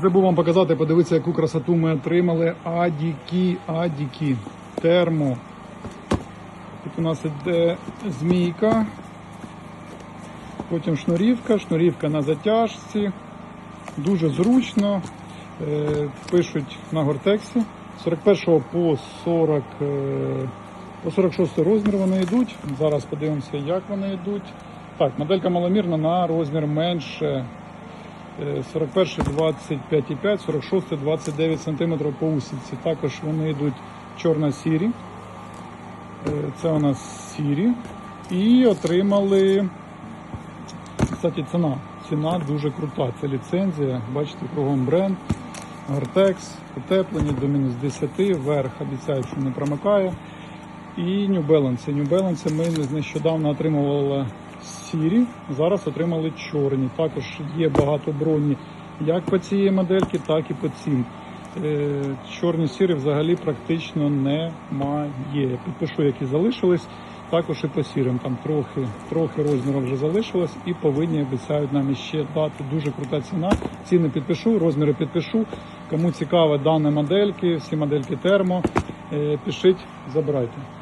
Забув вам показати, подивитися, яку красоту ми отримали. Адіки, адіки, термо. Тут у нас іде змійка, потім шнурівка, шнурівка на затяжці. Дуже зручно. Е, Пишуть на гортексі. З 41 по 40, е, по 46 розмір вони йдуть. Зараз подивимося, як вони йдуть. Так, моделька маломірна на розмір менше. Е, 41 25,5, 46 29 см по усівці. Також вони йдуть чорно-сірі. Е, Це у нас сірі. І отримали, кстати, ціна. Ціна дуже крута. Це ліцензія. Бачите, кругом бренд. Гортекс, утеплені до мінус 10, верх обіцяють, що не промикає. І New Balance. New Balance ми нещодавно отримували сірі, зараз отримали чорні. Також є багато броні як по цій модельці, так і по цим. Е, Чорні сірі взагалі практично немає. Підпишу, які залишились. Також і по сірим. Там трохи, трохи розміру вже залишилось і повинні обіцяють нам ще дати дуже крута ціна. Ціни підпишу, розміри підпишу. Кому цікаво дані модельки, всі модельки термо, е, пишіть, забирайте.